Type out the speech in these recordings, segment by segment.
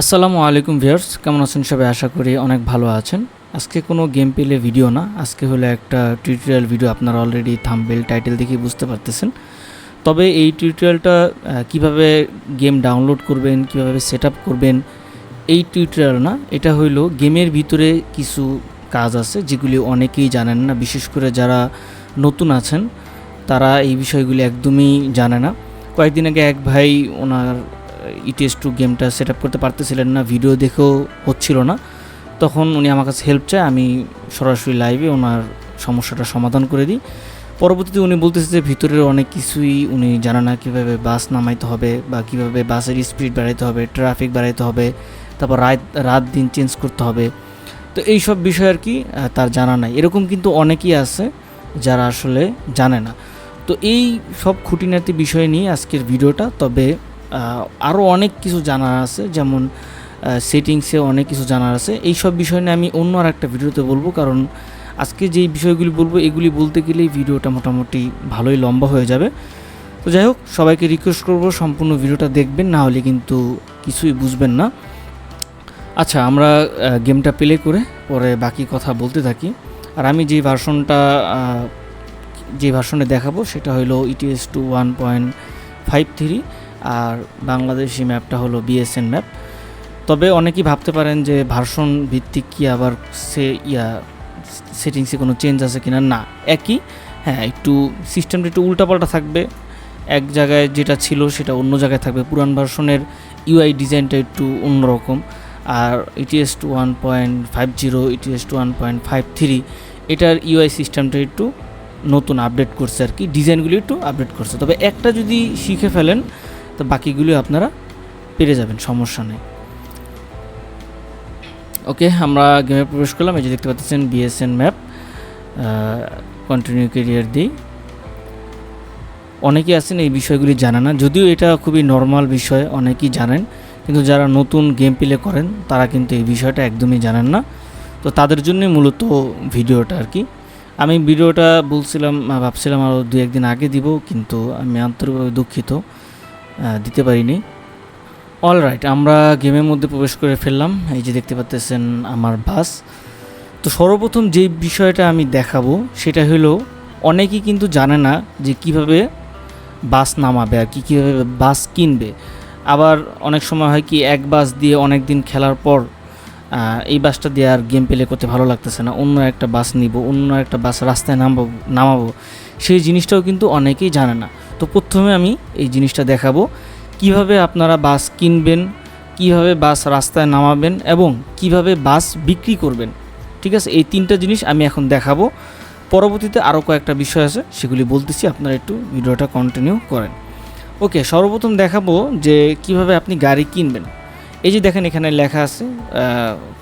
আসসালামু আলাইকুম ভিউয়ার্স, কেমন আছেন সবাই? আশা করি অনেক ভালো আছেন। আজকে কোনো গেম প্লে ভিডিও না, আজকে হলো একটা টিউটোরিয়াল ভিডিও আপনারা অলরেডি থাম্বেল টাইটেল দেখে বুঝতে পারতেছেন। তবে এই টিউটোরিয়ালটা কীভাবে গেম ডাউনলোড করবেন, কীভাবে সেট করবেন, এই টিউটোরিয়াল না, এটা হইল গেমের ভিতরে কিছু কাজ আছে, যেগুলি অনেকেই জানেন না, বিশেষ করে যারা নতুন আছেন, তারা এই বিষয়গুলি একদমই জানে না। কয়েকদিন আগে এক ভাই ওনার ইটিএস টু গেমটা সেট আপ করতে পারতেছিলেন না ভিডিও দেখেও হচ্ছিল না। তখন উনি আমার কাছে হেল্প চায়, আমি সরাসরি লাইভে ওনার সমস্যাটা সমাধান করে দিই। পরবর্তীতে উনি বলতেছে যে ভিতরের অনেক কিছুই উনি জানে না কীভাবে বাস নামাইতে হবে বা কীভাবে বাসের স্পিড বাড়াইতে হবে ট্রাফিক বাড়াইতে হবে, তারপর রাত রাত দিন চেঞ্জ করতে হবে। তো এই সব বিষয় আর কি তার জানা নাই। এরকম কিন্তু অনেকেই আছে যারা আসলে জানে না। তো এই সব খুঁটিনাটি বিষয় নিয়ে আজকের ভিডিওটা তবে আরও অনেক কিছু জানার আছে, যেমন সেটিংসে অনেক কিছু জানার আছে। এই সব বিষয় নিয়ে আমি অন্য আর একটা ভিডিওতে বলব, কারণ আজকে যেই বিষয়গুলি বলব, এগুলি বলতে গেলেই ভিডিওটা মোটামুটি ভালোই লম্বা হয়ে যাবে। তো যাই হোক, সবাইকে রিকোয়েস্ট করব, সম্পূর্ণ ভিডিওটা দেখবেন, না হলে কিন্তু কিছুই বুঝবেন না। আচ্ছা আমরা গেমটা প্লে করে পরে বাকি কথা বলতে থাকি। আর আমি যে ভার্সনটা যে ভার্সনে দেখাবো, সেটা হলো ETS two one point five three আর বাংলাদেশি ম্যাপটা হলো বিএসএন ম্যাপ তবে অনেকেই ভাবতে পারেন যে ভার্সন ভিত্তিক কি আবার সে ইয়া সেটিংসে কোনো চেঞ্জ আছে কিনা? না, একই। হ্যাঁ একটু সিস্টেমটা একটু উল্টাপাল্টা থাকবে। এক জায়গায় যেটা ছিল সেটা অন্য জায়গায় থাকবে। পুরান ভার্সনের ইউআই ডিজাইনটা একটু অন্যরকম। আর ETS two one point five zero ETS two one point five three এটার ইউআই সিস্টেমটা একটু নতুন আপডেট করছে আর কি। ডিজাইনগুলি একটু আপডেট করছে। তবে একটা যদি শিখে ফেলেন তো বাকিগুলো আপনারা পেরে যাবেন, সমস্যা নেই। ওকে, আমরা গেমে প্রবেশ করলাম। এই যে দেখতে পাচ্ছেন বিএসএন ম্যাপ কন্টিনিউ কেরিয়ার দিই অনেকেই আছেন এই বিষয়গুলি জানে না, যদিও এটা খুবই নর্মাল বিষয়, অনেকেই জানেন। কিন্তু যারা নতুন গেম প্লে করেন, তারা কিন্তু এই বিষয়টা একদমই জানেন না। তো তাদের জন্যই মূলত ভিডিওটা আর কি। আমি ভিডিওটা বলছিলাম, ভাবছিলাম আরও দু একদিন আগে দিব, কিন্তু আমি আন্তরিকভাবে দুঃখিত। দিতে পারিনি। অল রাইট আমরা গেমের মধ্যে প্রবেশ করে ফেললাম। এই যে দেখতে পাচ্তেছেন আমার বাস। তো সর্বপ্রথম যে বিষয়টা আমি দেখাবো, সেটা হলো, অনেকেই কিন্তু জানে না যে কীভাবে বাস নামাবে আর কি, কীভাবে বাস কিনবে। আবার অনেক সময় হয় কি, এক বাস দিয়ে অনেক দিন খেলার পর এই বাসটা দিয়ে আর গেম প্লে করতে ভালো লাগতেছে না। অন্য একটা বাস নিব, অন্য একটা বাস রাস্তায় নামাবো নামাবো। সেই জিনিসটাও কিন্তু অনেকেই জানে না। তো প্রথমে আমি এই জিনিসটা দেখাবো। কীভাবে আপনারা বাস কিনবেন, কীভাবে বাস রাস্তায় নামাবেন এবং কীভাবে বাস বিক্রি করবেন, ঠিক আছে? এই তিনটা জিনিস আমি এখন দেখাবো। পরবর্তীতে আরও কয়েকটা বিষয় আছে, সেগুলি বলতেছি, আপনারা একটু ভিডিওটা কন্টিনিউ করেন। ওকে, সর্বপ্রথম দেখাবো যে কীভাবে আপনি গাড়ি কিনবেন। এই যে দেখেন, এখানে লেখা আছে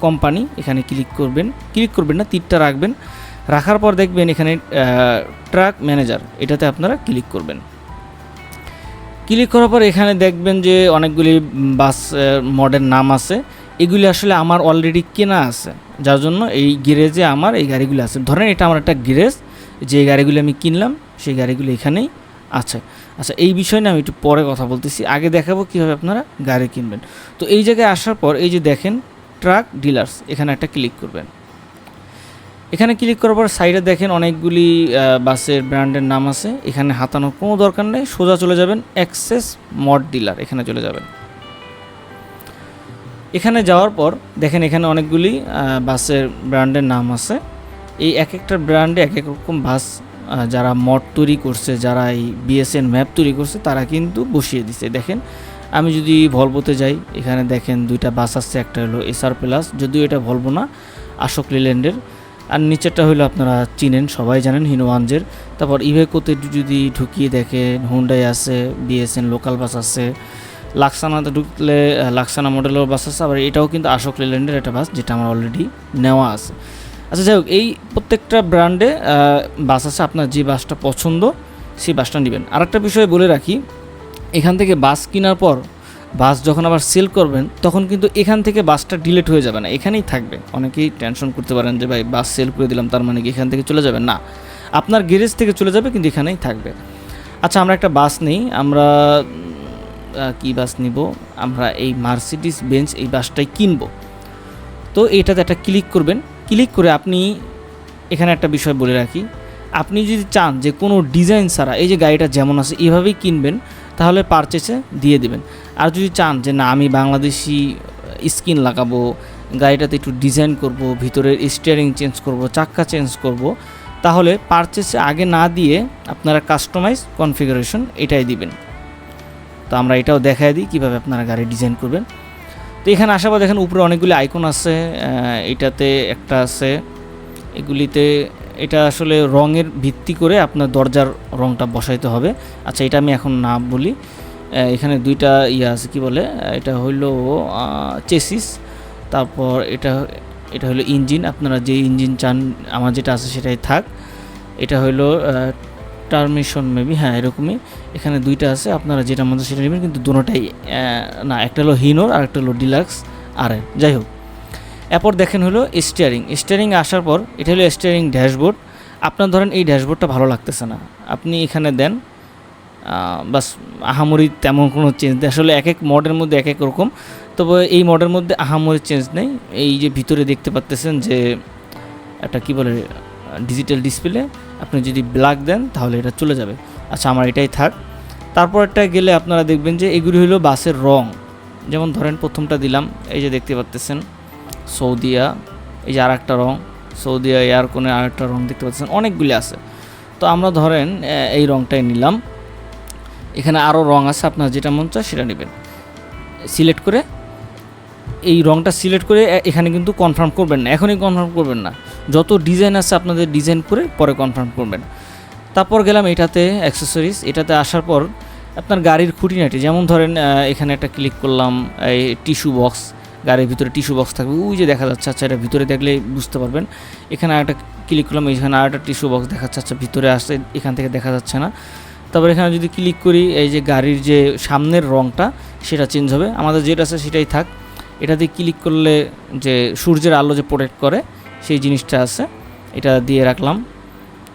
কোম্পানি এখানে ক্লিক করবেন। ক্লিক করবেন না, তীরটা রাখবেন। রাখার পর দেখবেন এখানে ট্রাক ম্যানেজার এটাতে আপনারা ক্লিক করবেন। ক্লিক করার পর এখানে দেখবেন যে অনেকগুলি বাস মডেল নাম আছে। এগুলি আসলে আমার অলরেডি কেনা আছে। যার জন্য এই গ্যারেজে আমার এই গাড়িগুলি আছে। ধরেন এটা আমার একটা গ্যারেজ যে গাড়িগুলি আমি কিনলাম, সেই গাড়িগুলি এখানেই আছে। আচ্ছা এই বিষয় নিয়ে আমি একটু পরে কথা বলতেছি। আগে দেখাবো কীভাবে আপনারা গাড়ি কিনবেন। তো এই জায়গায় আসার পর এই যে দেখেন ট্রাক ডিলার্স এখানে একটা ক্লিক করবেন। এখানে ক্লিক করার পর সাইডে দেখেন অনেকগুলি বাসের ব্র্যান্ডের নাম আছে। এখানে হাতানোর কোনো দরকার নেই। সোজা চলে যাবেন অ্যাক্সেস মড ডিলার এখানে চলে যাবেন। এখানে যাওয়ার পর দেখেন এখানে অনেকগুলি বাসের ব্র্যান্ডের নাম আছে। এই এক একটা ব্র্যান্ডে এক এক রকম বাস যারা মড তৈরি করছে, যারা এই বিএসএন ম্যাপ তৈরি করছে, তারা কিন্তু বসিয়ে দিছে। দেখেন, আমি যদি ভলভোতে যাই, এখানে দেখেন দুইটা বাস আসছে একটা হলো এসআর প্লাস যদিও এটা ভলভো না আশোক লিল্যান্ডের আর নিচেরটা হলো আপনারা চিনেন, সবাই জানেন হিনোয়ানজের। তারপর ইভেকোতে যদি ঢুকিয়ে দেখেন হুন্ডাই আছে বিএসএন লোকাল বাস আছে লাক্সানাতে ঢুকলে লাক্সানা মডেলের বাস আছে, আবার এটাও কিন্তু আশোক লেল্যান্ডের একটা বাস যেটা আমার অলরেডি নেওয়া আছে। আচ্ছা যাই হোক, এই প্রত্যেকটা ব্র্যান্ডে বাস আছে, আপনার যে বাসটা পছন্দ, সেই বাসটা নেবেন। আরেকটা বিষয় বলে রাখি, এখান থেকে বাস কেনার পর বাস যখন আবার সেল করবেন, তখন কিন্তু এখান থেকে বাসটা ডিলেট হয়ে যাবে না। এখানেই থাকবে। অনেকেই টেনশন করতে পারেন যে, ভাই, বাস সেল করে দিলাম, তার মানে কি এখান থেকে চলে যাবে? না। আপনার গ্যারেজ থেকে চলে যাবে, কিন্তু এখানেই থাকবে। আচ্ছা আমরা একটা বাস নেই। আমরা কি বাস নিব? আমরা এই মার্সিডিস বেঞ্চ এই বাসটাই কিনবো। তো এটাতে একটা ক্লিক করবেন। ক্লিক করে আপনি, এখানে একটা বিষয় বলে রাখি। আপনি যদি চান যে কোনো ডিজাইন ছাড়া, এই যে গাড়িটা যেমন আছে, এভাবেই কিনবেন, তাহলে পারচেসে দিয়ে দেবেন। আর যদি চান যে না, আমি বাংলাদেশি স্কিন লাগাবো, গাড়িটাতে একটু ডিজাইন করব, ভিতরের স্টিয়ারিং চেঞ্জ করব, চাক্কা চেঞ্জ করব, তাহলে পারচেসে আগে না দিয়ে আপনারা কাস্টমাইজ কনফিগারেশন এটাই দিবেন। তো আমরা এটাও দেখাই দিই কীভাবে আপনারা গাড়ি ডিজাইন করবেন। তো এখানে আসার পর দেখেন উপরে অনেকগুলি আইকন আছে এটাতে একটা আছে, এগুলিতে এটা আসলে রঙের ভিত্তি করে আপনার দরজার রঙটা বসাইতে হবে। আচ্ছা এটা আমি এখন না বলি। এখানে দুইটা ইয়ে আছে, কি বলে? এটা হইল চেসিস তারপর এটা এটা হলো ইঞ্জিন আপনারা যে ইঞ্জিন চান, আমার যেটা আছে সেটাই থাক। এটা হইল টার্মিশন মেবি হ্যাঁ এরকমই। এখানে দুইটা আছে, আপনারা যেটা মধ্যে সেটা নেবেন, কিন্তু দুটোটাই না, একটা হলো হিনোর আর একটা হলো ডিলাক্স আর যাই হোক। এরপর দেখেন হলো স্টিয়ারিং স্টিয়ারিং আসার পর, এটা হলো স্টিয়ারিং ড্যাশবোর্ড আপনার ধরেন এই ড্যাশবোর্ডটা ভালো লাগতেছে না। আপনি এখানে দেন বাস, আহামরি তেমন কোনো চেঞ্জ নেই। আসলে এক এক মডের মধ্যে এক এক রকম। তবে এই মডের মধ্যে আহামরি চেঞ্জ নেই। এই যে ভিতরে দেখতে পাচ্তেছেন যে একটা কি বলে ডিজিটাল ডিসপ্লে আপনি যদি ব্ল্যাক দেন, তাহলে এটা চলে যাবে। আচ্ছা আমার এটাই থাক। তারপর একটা গেলে আপনারা দেখবেন যে এগুলি হলো বাসের রং। যেমন ধরেন প্রথমটা দিলাম, এই যে দেখতে পাচ্তেছেন, সৌদিয়া, এই যে আর একটা রং, সৌদিয়া এয়ার কোনে আর একটা রং দেখতে পাচ্ছেন, অনেকগুলি আছে। তো আমরা ধরেন এই রংটাই নিলাম। এখানে আরও রং আছে, আপনার যেটা মন চায় সেটা নেবেন। সিলেক্ট করে, এই রংটা সিলেক্ট করে এখানে কিন্তু কনফার্ম করবেন না। এখনই কনফার্ম করবেন না। যত ডিজাইন আছে আপনাদের ডিজাইন করে পরে কনফার্ম করবেন। তারপর গেলাম এটাতে অ্যাক্সেসরিজ এটাতে আসার পর আপনার গাড়ির খুঁটিনাটি, যেমন ধরেন এখানে একটা ক্লিক করলাম, এই টিস্যু বক্স গাড়ির ভিতরে টিস্যু বক্স থাকবে। ওই যে দেখা যাচ্ছে আচ্ছা এটা ভিতরে দেখলে বুঝতে পারবেন। এখানে আরেকটা ক্লিক করলাম, এখানে আরেকটা টিস্যু বক্স দেখাচ্ছে আচ্ছা ভিতরে আসছে, এখান থেকে দেখা যাচ্ছে না। তারপর এখানে যদি ক্লিক করি, এই যে গাড়ির যে সামনের রংটা, সেটা চেঞ্জ হবে। আমাদের যেটা আছে সেটাই থাক। এটা দিয়ে ক্লিক করলে যে সূর্যের আলো যে প্রোটেক্ট করে, সেই জিনিসটা আছে। এটা দিয়ে রাখলাম।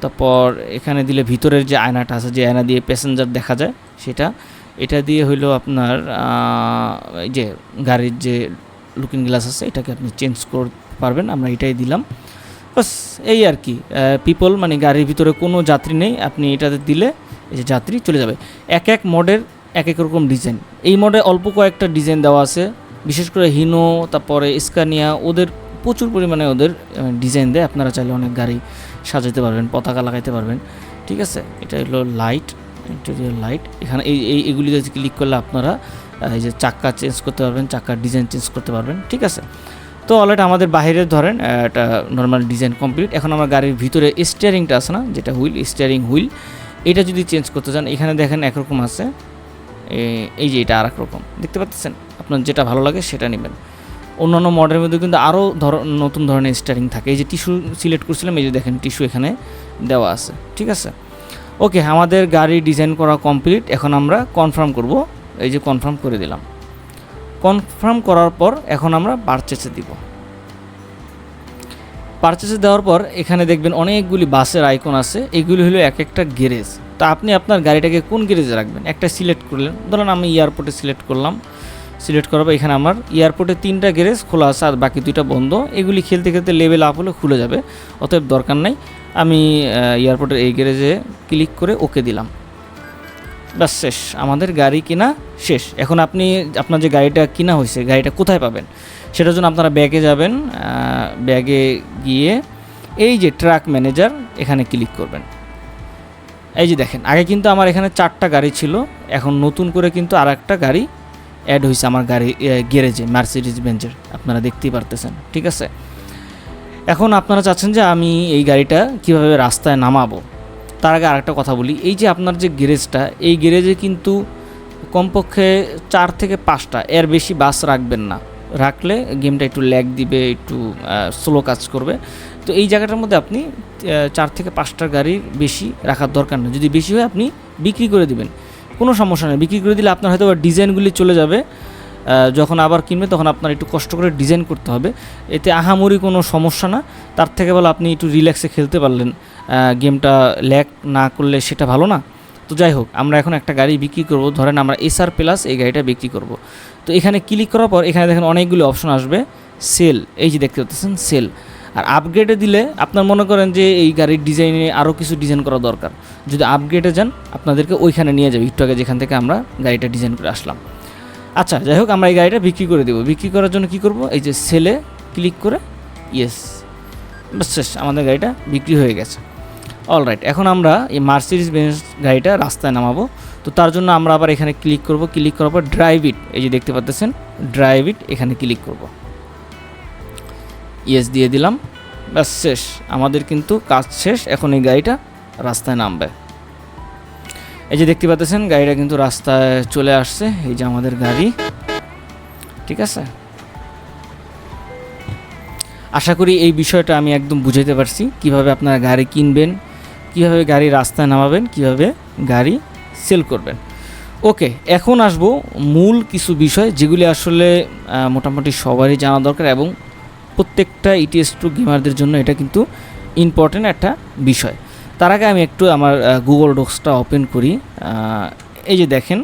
তারপর এখানে দিলে ভিতরের যে আয়নাটা আছে, যে আয়না দিয়ে প্যাসেঞ্জার দেখা যায়, সেটা। এটা দিয়ে হইল আপনার এই যে গাড়ির যে লুকিং গ্লাস আছে, এটাকে আপনি চেঞ্জ করতে পারবেন। আমরা এটাই দিলাম। বাস, এই আর কি। পিপল মানে গাড়ির ভিতরে কোনো যাত্রী নেই। আপনি এটাতে দিলে এই যে যাত্রী চলে যাবে। এক এক মডেল এক এক রকম ডিজাইন এই মডেল অল্প কয়েকটা ডিজাইন দেওয়া আছে। বিশেষ করে হিনো তারপরে স্কানিয়া ওদের প্রচুর পরিমাণে ওদের ডিজাইন দেয়। আপনারা চাইলে অনেক গাড়ি সাজাতে পারবেন, পতাকা লাগাইতে পারবেন। ঠিক আছে? এটা হলো লাইট ইন্টেরিয়র লাইট এখানে এই এই এগুলিতে ক্লিক করলে আপনারা এই যে চাক্কা চেঞ্জ করতে পারবেন চাক্কার ডিজাইন চেঞ্জ করতে পারবেন। ঠিক আছে? তো অলরেডি আমাদের বাইরে ধরেন একটা নর্মাল ডিজাইন কমপ্লিট এখন আমার গাড়ির ভিতরে স্টিয়ারিংটা আছে না, যেটা হুইল স্টিয়ারিং হুইল এটা যদি চেঞ্জ করতে চান, এখানে দেখেন একরকম আছে। এই যে এটা আর রকম দেখতে পাচ্ছেন? আপনার যেটা ভালো লাগে সেটা নেবেন। অন্যান্য মডেলের মধ্যে কিন্তু আরও ধর, নতুন ধরনের স্টারিং থাকে। এই যে টিস্যু সিলেক্ট করছিলাম, এই যে দেখেন টিস্যু এখানে দেওয়া আছে। ঠিক আছে? ওকে আমাদের গাড়ি ডিজাইন করা কমপ্লিট এখন আমরা কনফার্ম করব। এই যে কনফার্ম করে দিলাম। কনফার্ম করার পর এখন আমরা পারচেসে দিব। পারচেসে দেওয়ার পর এখানে দেখবেন অনেকগুলি বাসের আইকন আছে। এগুলি হলো এক একটা গ্যারেজ তা আপনি আপনার গাড়িটাকে কোন গ্যারেজে রাখবেন? একটা সিলেক্ট করলেন। ধরুন আমি এয়ারপোর্টে সিলেক্ট করলাম। সিলেক্ট করার পর এখানে আমার এয়ারপোর্টে তিনটা গ্যারেজ খোলা আছে আর বাকি দুইটা বন্ধ। এগুলি খেলতে খেলতে লেভেল আপ হলে খুলে যাবে। অতএব দরকার নাই। আমি এয়ারপোর্টের এই গ্যারেজে ক্লিক করে ওকে দিলাম। ব্যাস শেষ। আমাদের গাড়ি কিনা শেষ। এখন আপনি আপনার যে গাড়িটা কিনা হয়েছে, গাড়িটা কোথায় পাবেন? সেটার জন্য আপনারা ব্যাগে যাবেন ব্যাগে গিয়ে এই যে ট্রাক ম্যানেজার এখানে ক্লিক করবেন। এই যে দেখেন, আগে কিন্তু আমার এখানে চারটা গাড়ি ছিল, এখন নতুন করে কিন্তু আর একটা গাড়ি অ্যাড হয়েছে আমার গাড়ি গ্যারেজে মার্সিডিজ বেঞ্চের আপনারা দেখতেই পারতেছেন, ঠিক আছে? এখন আপনারা চাচ্ছেন যে আমি এই গাড়িটা কীভাবে রাস্তায় নামাবো। তার আগে আরেকটা কথা বলি। এই যে আপনার যে গ্যারেজটা, এই গ্যারেজে কিন্তু কমপক্ষে চার থেকে পাঁচটা, এর বেশি বাস রাখবেন না। রাখলে গেমটা একটু ল্যাগ দিবে, একটু স্লো কাজ করবে। তো এই জায়গাটার মধ্যে আপনি চার থেকে পাঁচটা গাড়ির বেশি রাখার দরকার নেই। যদি বেশি হয় আপনি বিক্রি করে দিবেন। কোনো সমস্যা নেই। বিক্রি করে দিলে আপনার হয়তো ডিজাইনগুলি চলে যাবে। যখন আবার কিনবে, তখন আপনার একটু কষ্ট করে ডিজাইন করতে হবে। এতে আহামরি কোনো সমস্যা না। তার থেকে বলে আপনি একটু রিল্যাক্সে খেলতে পারলেন। গেমটা ল্যাক না করলে সেটা ভালো না। তো যাই হোক, আমরা এখন একটা গাড়ি বিক্রি করব। ধরেন আমরা এসআর প্লাস এই গাড়িটা বিক্রি করব। তো এখানে ক্লিক করার পর এখানে দেখেন অনেকগুলো অপশন আসবে। সেল এই যে দেখতে পাচ্ছেন সেল আর আপগ্রেডে দিলে আপনার মনে করেন যে এই গাড়ির ডিজাইনে আরও কিছু ডিজাইন করা দরকার। যদি আপগ্রেডে যান, আপনাদেরকে ওইখানে নিয়ে যাবে। একটু আগে যেখান থেকে আমরা গাড়িটা ডিজাইন করে আসলাম। আচ্ছা যাই হোক, আমরা এই গাড়িটা বিক্রি করে দেবো। বিক্রি করার জন্য কি করব? এই যে সেলে ক্লিক করে ইয়েস শেষ, আমাদের গাড়িটা বিক্রি হয়ে গেছে। অলরাইট এখন আমরা এই মার্সিডিস বেঞ্চ গাড়িটা রাস্তায় নামাবো। তো তার জন্য আমরা আবার এখানে ক্লিক করব। ক্লিক করার পর ড্রাইভ ইট এই যে দেখতে পাচ্ছেন ড্রাইভ ইট এখানে ক্লিক করব। ইয়েস দিয়ে দিলাম। ব্যাস, শেষ, আমাদের কিন্তু কাজ শেষ, এখন এই গাড়িটা রাস্তায় নামবে। এই যে দেখতে পাচ্ছেন, গাড়িটা কিন্তু রাস্তায় চলে আসছে। এই যে আমাদের গাড়ি। ঠিক আছে? আশা করি এই বিষয়টা আমি একদম বুঝাইতে পারছি। কীভাবে আপনারা গাড়ি কিনবেন, কীভাবে গাড়ি রাস্তায় নামাবেন, কীভাবে গাড়ি সেল করবেন। ওকে, এখন আসব মূল কিছু বিষয় যেগুলি আসলে মোটামুটি সবারই জানা দরকার এবং প্রত্যেকটা ইটিএস টু গেমারদের জন্য এটা কিন্তু ইম্পর্টেন্ট একটা বিষয়। তার আগে আমি একটু আমার গুগল ডক্সটা ওপেন করি। এই যে দেখেন,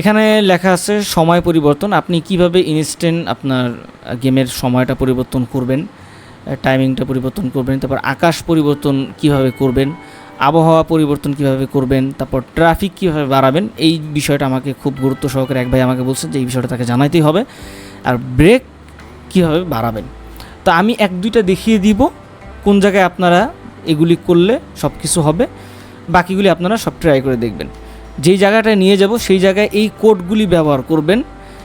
এখানে লেখা আছে সময় পরিবর্তন। আপনি কীভাবে ইনস্ট্যান্ট আপনার গেমের সময়টা পরিবর্তন করবেন টাইমিংটা পরিবর্তন করবেন, তারপর আকাশ পরিবর্তন কীভাবে করবেন, আবহাওয়া পরিবর্তন কীভাবে করবেন, তারপর ট্রাফিক কীভাবে বাড়াবেন, এই বিষয়টা আমাকে খুব গুরুত্ব সহকারে এক ভাই আমাকে বলছেন যে এই বিষয়টা তাকে জানাইতেই হবে। আর ব্রেক কীভাবে বাড়াবেন? তো আমি এক দুইটা দেখিয়ে দিব কোন জায়গায় আপনারা এগুলি করলে সব কিছু হবে। বাকিগুলি আপনারা সব ট্রাই করে দেখবেন। যেই জায়গাটায় নিয়ে যাব, সেই জায়গায় এই কোডগুলি ব্যবহার করবেন।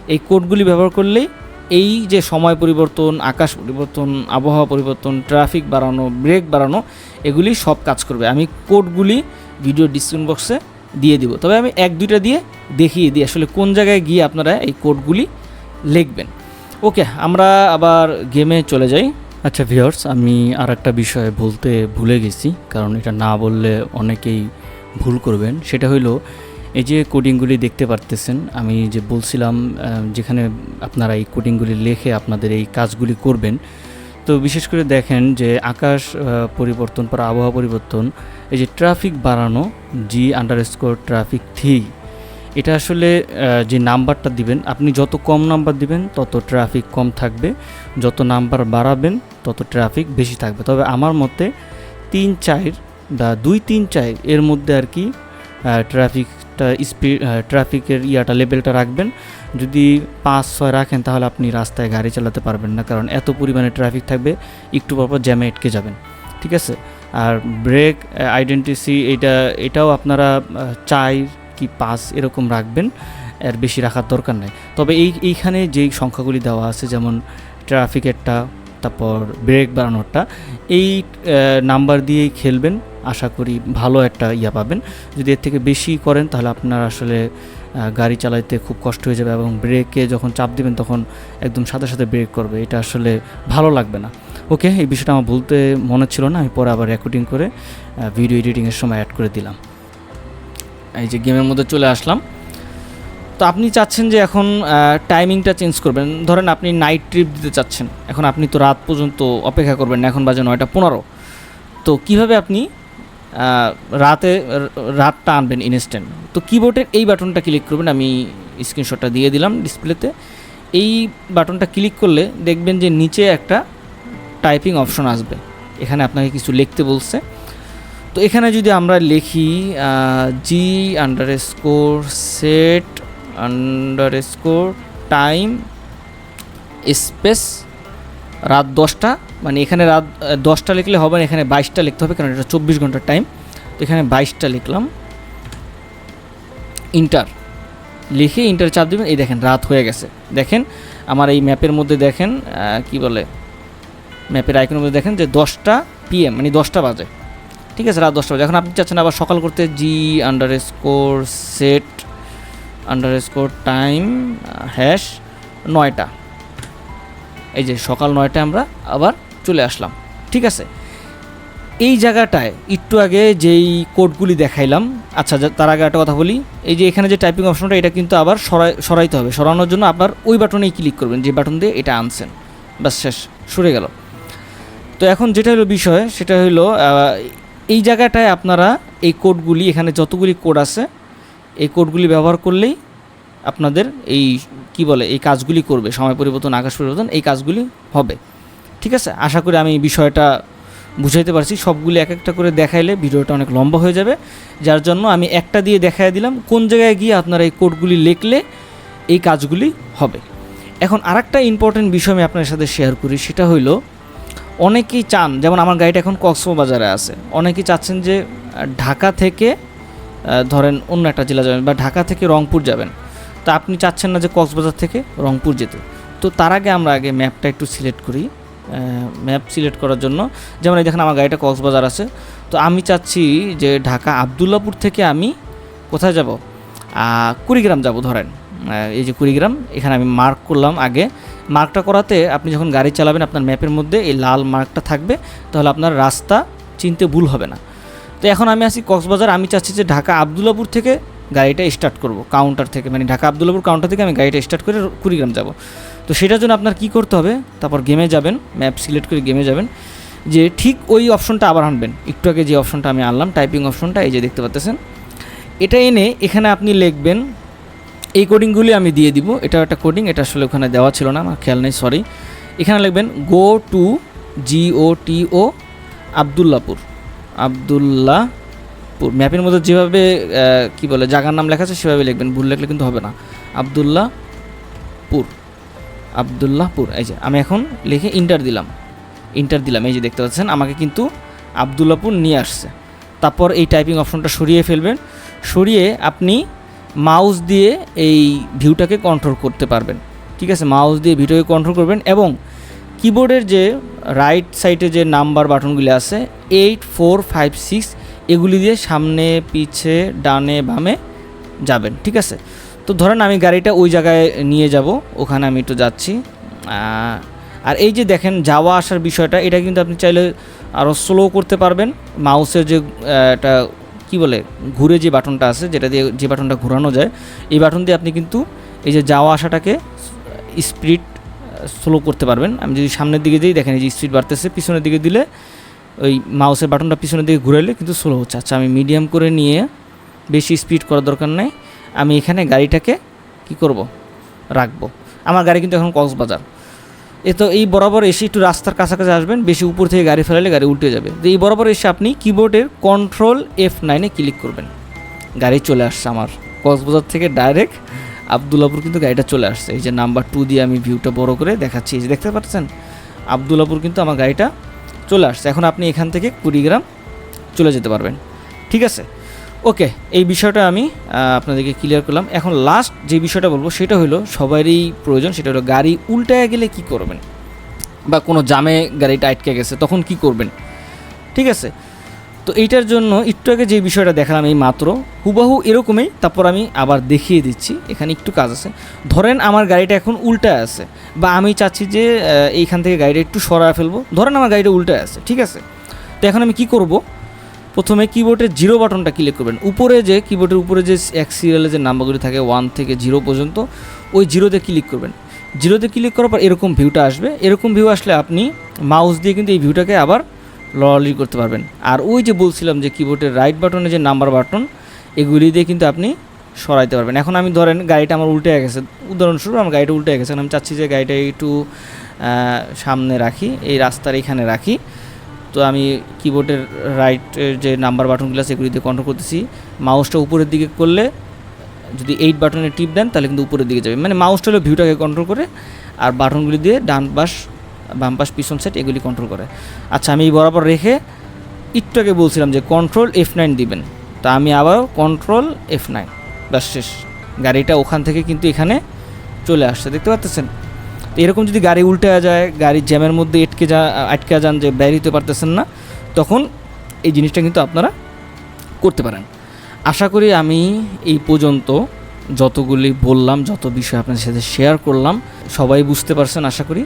এই কোডগুলি ব্যবহার করলেই এই যে সময় পরিবর্তন, আকাশ পরিবর্তন, আবহাওয়া পরিবর্তন ট্রাফিক বাড়ানো ব্রেক বাড়ানো, এগুলি সব কাজ করবে। আমি কোডগুলি ভিডিও ডিসক্রিপশন বক্সে দিয়ে দিব। তবে আমি এক, দুইটা দিয়ে দেখিয়ে দিই আসলে কোন জায়গায় গিয়ে আপনারা এই কোডগুলি লিখবেন। ওকে আমরা আবার গেমে চলে যাই। আচ্ছা ভিওর্স আমি আর একটা বিষয় বলতে ভুলে গেছি, কারণ এটা না বললে অনেকেই ভুল করবেন। সেটা হইল, এই যে কোডিংগুলি দেখতে পারতেছেন, আমি যে বলছিলাম যেখানে আপনারা এই কোডিংগুলি লেখে আপনাদের এই কাজগুলি করবেন, তো বিশেষ করে দেখেন যে আকাশ পরিবর্তন, পর আবহাওয়া পরিবর্তন, এই যে ট্রাফিক বাড়ানো জি আন্ডার স্কোর ট্রাফিক থ্রি এটা আসলে যে নাম্বারটা দিবেন, আপনি যত কম নাম্বার দিবেন, তত ট্রাফিক কম থাকবে। যত নাম্বার বাড়াবেন, তত ট্রাফিক বেশি থাকবে। তবে আমার মতে তিন চার বা দুই তিন চার এর মধ্যে আর কি ট্রাফিকটা স্পিড ট্রাফিকের ইয়াটা লেভেলটা রাখবেন। যদি পাঁচ, ছয় রাখেন, তাহলে আপনি রাস্তায় গাড়ি চালাতে পারবেন না। কারণ এত পরিমাণে ট্রাফিক থাকবে, একটু পরপর জ্যামে আটকে যাবেন। ঠিক আছে? আর ব্রেক আইডেন্টিসি এটা এটাও আপনারা চার কি পাঁচ এরকম রাখবেন, এর বেশি রাখার দরকার নাই। তবে এই, এইখানে যেই সংখ্যাগুলি দেওয়া আছে, যেমন ট্রাফিকেরটা তারপর ব্রেক বাড়ানোরটা এই নাম্বার দিয়েই খেলবেন। আশা করি ভালো একটা ইয়া পাবেন। যদি এর থেকে বেশি করেন, তাহলে আপনার আসলে গাড়ি চালাইতে খুব কষ্ট হয়ে যাবে এবং ব্রেকে যখন চাপ দিবেন, তখন একদম সাথে সাথে ব্রেক করবে। এটা আসলে ভালো লাগবে না। ওকে, এই বিষয়টা আমার বলতে মনে ছিল না, আমি পরে আবার রেকর্ডিং করে ভিডিও এডিটিংয়ের সময় অ্যাড করে দিলাম। এই যে গেমের মধ্যে চলে আসলাম। তো আপনি চাচ্ছেন যে এখন টাইমিংটা চেঞ্জ করবেন। ধরেন আপনি নাইট ট্রিপ দিতে চাচ্ছেন। এখন আপনি তো রাত পর্যন্ত অপেক্ষা করবেন না। এখন বাজে নয়টা পনেরো। তো কীভাবে আপনি রাতে রাতটা আনবেন ইনস্ট্যান্ট তো কিবোর্ডের এই বাটনটা ক্লিক করবেন। আমি স্ক্রিনশটটা দিয়ে দিলাম ডিসপ্লেতে এই বাটনটা ক্লিক করলে দেখবেন যে নিচে একটা টাইপিং অপশন আসবে। এখানে আপনাকে কিছু লিখতে বলছে। তো এখানে যদি আমরা লিখি g underscore set underscore time space রাত দশটা মানে এখানে রাত দশটা লিখলে হবে না, এখানে বাইশটা লিখতে হবে, কারণ এটা চব্বিশ ঘণ্টার টাইম তো এখানে বাইশটা লিখলাম। ইন্টার লিখে ইন্টার চাপ দেবেন। এই দেখেন, রাত হয়ে গেছে। দেখেন, আমার এই ম্যাপের মধ্যে দেখেন কি বলে? ম্যাপের আইকনের মধ্যে দেখেন যে দশটা পিএম মানে দশটা বাজে। ঠিক আছে, রাত দশটা বাজে। এখন আপনি চাচ্ছেন আবার সকাল করতে g underscore set underscore time hash নয়টা। এই যে সকাল নয়টায় আমরা আবার চলে আসলাম, ঠিক আছে? এই জায়গাটায় একটু আগে যেই কোডগুলি দেখাইলাম আচ্ছা তার আগে একটা কথা বলি, এই যে এখানে যে টাইপিং অপশনটা এটা কিন্তু আবার সরাই সরাইতে হবে। সরানোর জন্য আবার ওই বাটনেই ক্লিক করবেন, যে বাটন দিয়ে এটা আনছেন। ব্যাস, শেষ, সরে গেল। তো এখন যেটা হলো বিষয়, সেটা হলো এই জায়গাটায় আপনারা এই কোডগুলি, এখানে যতগুলি কোড আছে, এই কোডগুলি ব্যবহার করলেই আপনাদের এই, কি বলে, এই কাজগুলি করবে। সময় পরিবর্তন, আকাশ পরিবর্তন, এই কাজগুলি হবে। ঠিক আছে? আশা করি আমি বিষয়টা বুঝাইতে পারছি। সবগুলি এক একটা করে দেখাইলে ভিডিওটা অনেক লম্বা হয়ে যাবে। যার জন্য আমি একটা দিয়ে দেখাই দিলাম কোন জায়গায় গিয়ে আপনারা এই কোডগুলি লিখলে এই কাজগুলি হবে। এখন আরেকটা ইম্পর্টেন্ট বিষয় আমি আপনার সাথে শেয়ার করি, সেটা হইল অনেকেই চান, যেমন আমার গাড়িটা এখন কক্সবাজারে আছে, অনেকেই চাচ্ছেন যে ঢাকা থেকে ধরেন অন্য একটা জেলা যাবেন বা ঢাকা থেকে রংপুর যাবেন। তা আপনি চাচ্ছেন না যে কক্সবাজার থেকে রংপুর যেতে। তো তার আগে আমরা আগে ম্যাপটা একটু সিলেক্ট করি ম্যাপ সিলেক্ট করার জন্য। যেমন এই দেখেন আমার গাড়িটা কক্সবাজার আছে। তো আমি চাচ্ছি যে ঢাকা আবদুল্লাপুর থেকে আমি কোথায় যাব? কুড়িগ্রাম যাব ধরেন। এই যে কুড়িগ্রাম, এখানে আমি মার্ক করলাম আগে। মার্কটা করাতে আপনি যখন গাড়ি চালাবেন আপনার ম্যাপের মধ্যে এই লাল মার্কটা থাকবে, তাহলে আপনার রাস্তা চিনতে ভুল হবে না। তো এখন আমি আছি কক্সবাজার, আমি চাচ্ছি যে ঢাকা আবদুল্লাপুর থেকে গাড়িটা স্টার্ট করব কাউন্টার থেকে মানে ঢাকা আবদুল্লাপুর কাউন্টার থেকে আমি গাড়িটা স্টার্ট করে কুড়িগ্রাম যাব। তো সেটার জন্য আপনার কি করতে হবে, তারপর গেমে যাবেন ম্যাপ সিলেক্ট করে গেমে যাবেন, যে ঠিক ওই অপশনটা আবার আনবেন। একটু আগে যে অপশনটা আমি আনলাম টাইপিং অপশনটা এই যে দেখতে পাচ্ছেন। এটা এনে এখানে আপনি লিখবেন এই কোডিংগুলি আমি দিয়ে দিব। এটা একটা কোডিং এটা আসলে ওখানে দেওয়া ছিল না, আমার খেয়াল নেই সরি এখানে লিখবেন go to geo t o Abdullahpur. Abdullahpur. ম্যাপের মধ্যে যেভাবে কি বলে, জায়গার নাম লেখা আছে, সেভাবে লিখবেন, ভুল লেখলে কিন্তু হবে না। আবদুল্লাপুর। আবদুল্লাহপুর এই যে, আমি এখন লিখে ইন্টার দিলাম। ইন্টার দিলাম, এই যে দেখতে পাচ্ছেন, আমাকে কিন্তু আবদুল্লাপুর নিয়ে আসছে। তারপর এই টাইপিং অপশনটা সরিয়ে ফেলবেন। সরিয়ে আপনি মাউস দিয়ে এই ভিউটাকে কন্ট্রোল করতে পারবেন। ঠিক আছে? মাউস দিয়ে ভিডিওকে কন্ট্রোল করবেন এবং কিবোর্ডের যে রাইট সাইডে যে নাম্বার বাটনগুলি আছে এইট ফোর ফাইভ সিক্স এগুলি দিয়ে সামনে, পিছে, ডানে, বামে যাবেন। ঠিক আছে? তো ধরেন আমি গাড়িটা ওই জায়গায় নিয়ে যাব, ওখানে আমি একটু যাচ্ছি। আর এই যে দেখেন, যাওয়া আসার বিষয়টা, এটা কিন্তু আপনি চাইলে আরও স্লো করতে পারবেন। মাউসের যে একটা কি বলে, ঘুরে যে বাটনটা আছে, যেটা দিয়ে যে বাটনটা ঘোরানো যায়, এই বাটন দিয়ে আপনি কিন্তু এই যে যাওয়া আসাটাকে স্পিড স্লো করতে পারবেন। আমি যদি সামনের দিকে যাই দেখেন এই যে স্পিড বাড়তেছে, পিছনের দিকে দিলে ওই মাউসের বাটনটা পিছনের দিকে ঘুরাইলে কিন্তু স্লো হচ্ছে। আচ্ছা আমি মিডিয়াম করে নিয়ে বেশি স্পিড করার দরকার নাই। আমি এখানে গাড়িটাকে কি করব? রাখব। আমার গাড়ি কিন্তু এখন কক্সবাজার। এ তো এই বরাবর এসে একটু রাস্তার কাছাকাছি আসবেন, বেশি উপর থেকে গাড়ি ফেলালে গাড়ি উল্টে যাবে। তো এই বরাবর এসে আপনি কিবোর্ডের কন্ট্রোল এফ নাইনে ক্লিক করবেন। গাড়ি চলে আসছে আমার। কক্সবাজার থেকে ডাইরেক্ট আবদুল্লাপুর কিন্তু গাড়িটা চলে আসছে। এই যে নাম্বার টু দিয়ে আমি ভিউটা বড় করে দেখাচ্ছি। এই যে দেখতে পাচ্ছেন? আবদুল্লাপুর কিন্তু আমার গাড়িটা চলে আসছে। এখন আপনি এখান থেকে কুড়িগ্রাম চলে যেতে পারবেন। ঠিক আছে? ওকে এই বিষয়টা আমি আপনাদেরকে ক্লিয়ার করলাম। এখন লাস্ট যে বিষয়টা বলব, সেটা হলো সবারই প্রয়োজন, সেটা হলো গাড়ি উল্টায় গেলে কি করবেন? বা কোনো জামে গাড়িটা আটকে গেছে, তখন কি করবেন? ঠিক আছে? তো এইটার জন্য একটু আগে যে বিষয়টা দেখালাম এই মাত্র, হুবাহু এরকমই, তারপর আমি আবার দেখিয়ে দিচ্ছি, এখানে একটু কাজ আছে। ধরেন আমার গাড়িটা এখন উল্টায় আছে, বা আমি চাচ্ছি যে এইখান থেকে গাড়িটা একটু সরায় ফেলব, ধরেন আমার গাড়িটা উল্টায় আছে, ঠিক আছে? তো এখন আমি কি করব? প্রথমে কিবোর্ডের জিরো বাটনটা ক্লিক করবেন। উপরে যে কিবোর্ডের উপরে যে এক সিরিয়ালে যে নাম্বারগুলি থাকে ওয়ান থেকে জিরো পর্যন্ত, ওই জিরোতে ক্লিক করবেন। জিরোতে ক্লিক করার পর এরকম ভিউটা আসবে। এরকম ভিউ আসলে আপনি মাউস দিয়ে কিন্তু এই ভিউটাকে আবার লড়ালি করতে পারবেন। আর ওই যে বলছিলাম যে কিবোর্ডের রাইট বাটনে যে নাম্বার বাটন এগুলি দিয়ে কিন্তু আপনি সরাইতে পারবেন। এখন আমি ধরেন গাড়িটা আমার উল্টে গেছে। উদাহরণস্বরূপ আমার গাড়িটা উল্টে গেছে। আমি চাচ্ছি যে গাড়িটা একটু সামনে রাখি, এই রাস্তার এখানে রাখি। তো আমি কিবোর্ডের রাইটের যে নাম্বার বাটনগুলো এগুলি দিয়ে কন্ট্রোল করতেছি। মাউসটা উপরের দিকে করলে যদি এইট বাটনে টিপ দেন, তাহলে কিন্তু উপরের দিকে যাবে। মানে মাউসটা হলো ভিউটাকে কন্ট্রোল করে, আর বাটনগুলি দিয়ে ডান পাশ, বাম পাশ, পিছন সেট এগুলি কন্ট্রোল করে। আচ্ছা আমি এই বরাবর রেখে আগে বলছিলাম যে কন্ট্রোল এফ নাইন দিবেন। তা আমি আবার কন্ট্রোল এফ নাইন ব্যাস শেষ। গাড়িটা ওখান থেকে কিন্তু এখানে চলে আসছে। দেখতে পাচ্ছেন? তো এরকম যদি গাড়ি উল্টে যায়, গাড়ির জ্যামের মধ্যে এটকে যা, আটকে যান যে বের হতে পারতেছেন না, তখন এই জিনিসটা কিন্তু আপনারা করতে পারেন। আশা করি আমি এই পর্যন্ত যতগুলি বললাম, যত বিষয় আপনাদের সাথে শেয়ার করলাম, সবাই বুঝতে পারছেন আশা করি।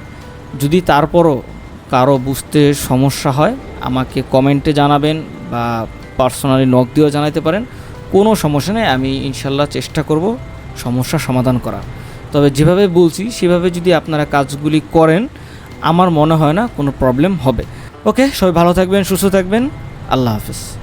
যদি তারপরও কারও বুঝতে সমস্যা হয়, আমাকে কমেন্টে জানাবেন বা পার্সোনালি নক দিয়েও জানাতে পারেন, কোনো সমস্যা নেই, আমি ইনশাল্লাহ চেষ্টা করব সমস্যা সমাধান করার। তবে যেভাবে বলছি, সেভাবে যদি আপনারা কাজগুলি করেন, আমার মনে হয় না কোনো প্রবলেম হবে। ওকে সবাই ভালো থাকবেন, সুস্থ থাকবেন। আল্লাহ হাফেজ।